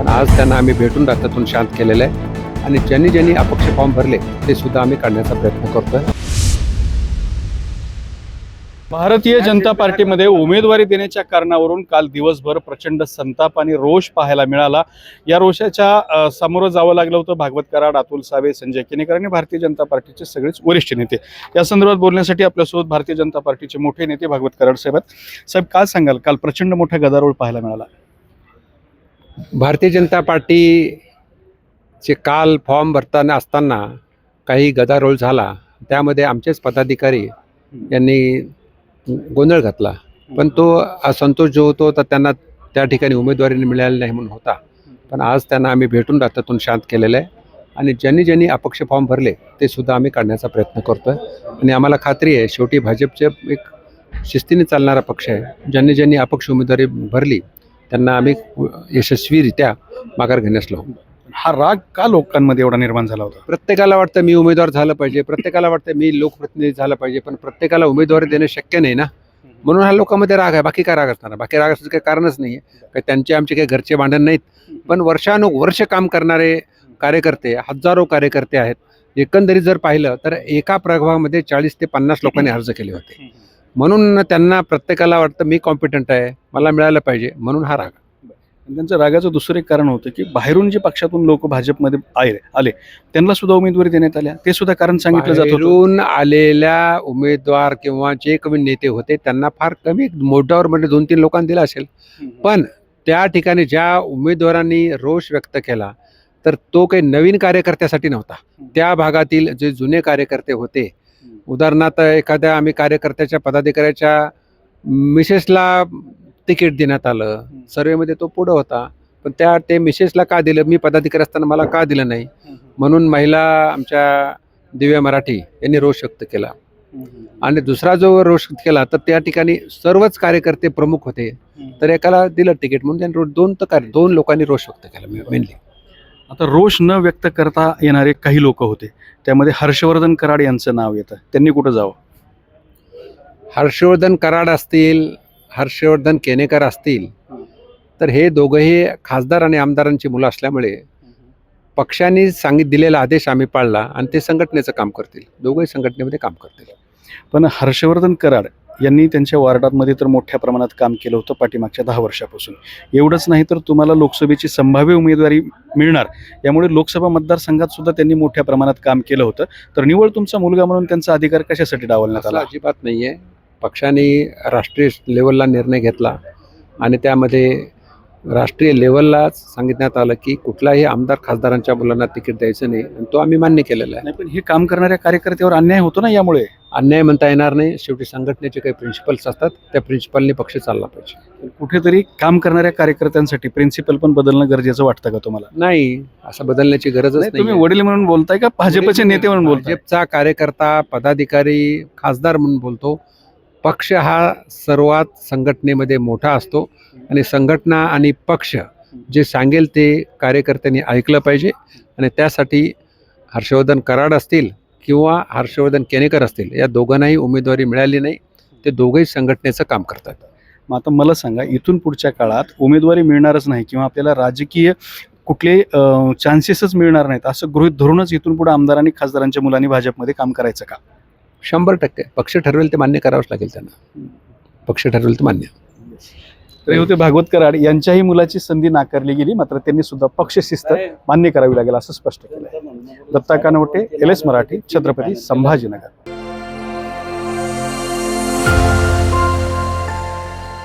पण आज त्यांना आम्ही भेटून रक्तातून शांत केलेलं आहे. आणि ज्यांनी ज्यांनी अपक्ष फॉर्म भरले ते सुद्धा आम्ही काढण्याचा प्रयत्न करतोय. भारतीय जनता पार्टीमध्ये उमेदवारी देण्याच्या कारणावरून काल दिवसभर प्रचंड संताप आणि रोष पाहायला मिळाला. या रोषाच्या समोर सामोरं जावं लागलं होतं भागवत कराड अतुल सावे संजय केनेकर आणि भारतीय जनता पार्टीचे सगळेच वरिष्ठ नेते. या संदर्भात बोलण्यासाठी आपल्यासोबत भारतीय जनता पार्टीचे मोठे नेते भागवत कराड साहेब साहेब काय सांगाल? काल प्रचंड मोठा गदारोळ पाहायला मिळाला. भारतीय जनता पार्टीचे काल फॉर्म भरताना असताना काही गदारोळ झाला. त्यामध्ये आमचेच पदाधिकारी यांनी गोंधळ घातला. पण तो असंतोष जो होतो तर त्यांना त्या ठिकाणी उमेदवारी मिळाली नाही म्हणून होता. पण आज त्यांना आम्ही भेटून रक्तातून शांत केलेलं आहे. आणि ज्यांनी ज्यांनी अपक्ष फॉर्म भरले ते सुद्धा आम्ही काढण्याचा प्रयत्न करतोय. आणि आम्हाला खात्री आहे शेवटी भाजपचे एक शिस्तीने चालणारा पक्ष आहे. ज्यांनी ज्यांनी अपक्ष उमेदवारी भरली त्यांना आम्ही यशस्वीरित्या माघार घेण्यास लावू. हा राग का लोकांमध्ये एवढा निर्माण झाला होता? प्रत्येकाला वाटतं मी उमेदवार झालं पाहिजे प्रत्येकाला वाटतं मी लोकप्रतिनिधी झालं पाहिजे पण प्रत्येकाला उमेदवारी देणं शक्य नाही ना? म्हणून हा लोकांमध्ये राग आहे. बाकी काय राग असणार? बाकी राग असण्याचं काही कारणच नाही आहे काही त्यांचे आमचे काही घरचे भांडण नाहीत. पण वर्षानु वर्ष काम करणारे कार्यकर्ते हजारो कार्यकर्ते आहेत. एकंदरीत जर पाहिलं तर एका प्रभागामध्ये चाळीस ते पन्नास लोकांनी अर्ज केले होते. म्हणून त्यांना प्रत्येकाला वाटतं मी कॉम्पिटंट आहे मला मिळालं पाहिजे म्हणून हा राग. त्यांचं रागाचं दुसरं एक कारण होतं की बाहेरून जे पक्षातून लोक भाजपमध्ये आले आले त्यांना सुद्धा उमेदवारी देण्यात आल्या. ते सुद्धा कारण सांगितलं जात आलेल्या उमेदवार किंवा जे कमी नेते होते त्यांना फार कमी मोठ्यावर म्हणजे दोन तीन लोकांनी दिला असेल. पण त्या ठिकाणी ज्या उमेदवारांनी रोष व्यक्त केला तर तो काही नवीन कार्यकर्त्यासाठी नव्हता. त्या भागातील जे जुने कार्यकर्ते होते उदाहरणार्थ एखाद्या आम्ही कार्यकर्त्याच्या पदाधिकाऱ्याच्या मिसेसला तिकीट देण्यात आलं. सर्वेमध्ये तो पुढं होता. पण त्या ते मिसेसला का दिलं? मी पदाधिकारी असताना मला का दिलं नाही? म्हणून महिला आमच्या दिव्या मराठी यांनी रोष व्यक्त केला. आणि दुसरा जो रोष व्यक्त केला तर त्या ठिकाणी सर्वच कार्यकर्ते प्रमुख होते. तर एकाला दिलं तिकीट म्हणून त्यांनी दोन तर कार्य दोन लोकांनी रोष व्यक्त केला मेनली आता रोष न व्यक्त करता येणारे काही लोक होते. त्यामध्ये हर्षवर्धन कराड यांचं नाव येतं. त्यांनी कुठं जावं? हर्षवर्धन कराड असतील हर्षवर्धन केनेकर असतील तर हे दोघंही खासदार आणि आमदारांची मुलं असल्यामुळे पक्षांनी सांगित दिलेला आदेश आम्ही पाळला आणि ते संघटनेचं काम करतील. दोघंही संघटनेमध्ये काम करतील. पण हर्षवर्धन कराड यांनी त्यांच्या वार्डामध्ये तर मोठ्या प्रमाणात काम केलं होतं पाठीमागच्या दहा वर्षापासून. एवढंच नाही तर तुम्हाला लोकसभेची संभाव्य उमेदवारी मिळणार. यामुळे लोकसभा मतदारसंघात सुद्धा त्यांनी मोठ्या प्रमाणात काम केलं होतं. तर निवळ तुमचा मुलगा म्हणून त्यांचा अधिकार कशासाठी डावलण्यात आला? अजिबात नाही आहे पक्षाने राष्ट्रीय लेवलला निर्णय घेतला आणि त्यामध्ये राष्ट्रीय लेवलला सांगितण्यात आलं की कुठलाही आमदार खासदारांच्या मुलांना तिकीट द्यायचं नाही आणि तो आम्ही मान्य केलेला आहे. नाही पण हे काम करणाऱ्या कार्यकर्त्यावर अन्याय होतो ना यामुळे? अन्याय म्हणता येणार नाही. शेवटी संघटनेचे काही प्रिन्सिपल्स असतात. त्या प्रिन्सिपलने पक्ष चालला पाहिजे. कुठेतरी काम करणाऱ्या कार्यकर्त्यांसाठी प्रिन्सिपल पण बदलणं गरजेचं वाटतं का तुम्हाला? नाही असं बदलण्याची गरजच नाही, तुम्ही नाही वडील म्हणून बोलताय का? भाजपचे नेते म्हणून बोलताय? भाजपचा कार्यकर्ता पदाधिकारी खासदार म्हणून बोलतो. पक्ष हा सर्वात संघटनेमध्ये मोठा असतो. आणि संघटना आणि पक्ष जे सांगेल ते कार्यकर्त्यांनी ऐकलं पाहिजे. आणि त्यासाठी हर्षवर्धन कराड असतील किंवा हर्षवर्धन केनेकर असतील या दोघांनाही उमेदवारी मिळाली नाही. ते दोघंही संघटनेचं काम करतात. मग आता मला सांगा इथून पुढच्या काळात उमेदवारी मिळणारच नाही किंवा आपल्याला राजकीय कुठले चान्सेसच मिळणार नाहीत असं गृहित धरूनच इथून पुढे आमदारांनी खासदारांच्या मुलांनी भाजपमध्ये काम करायचं का? शंभर टक्के. पक्ष ठरवेल ते मान्य करावंच लागेल त्यांना. पक्ष ठरवेल ते मान्य. होते भागवत कराड यांच्याही मुलाची संधी नाकारली गेली मात्र त्यांनी सुद्धा पक्ष शिस्त मान्य करावी लागेल असं स्पष्ट केलं दत्ता कानवटे एल एस मराठी छत्रपती संभाजीनगर.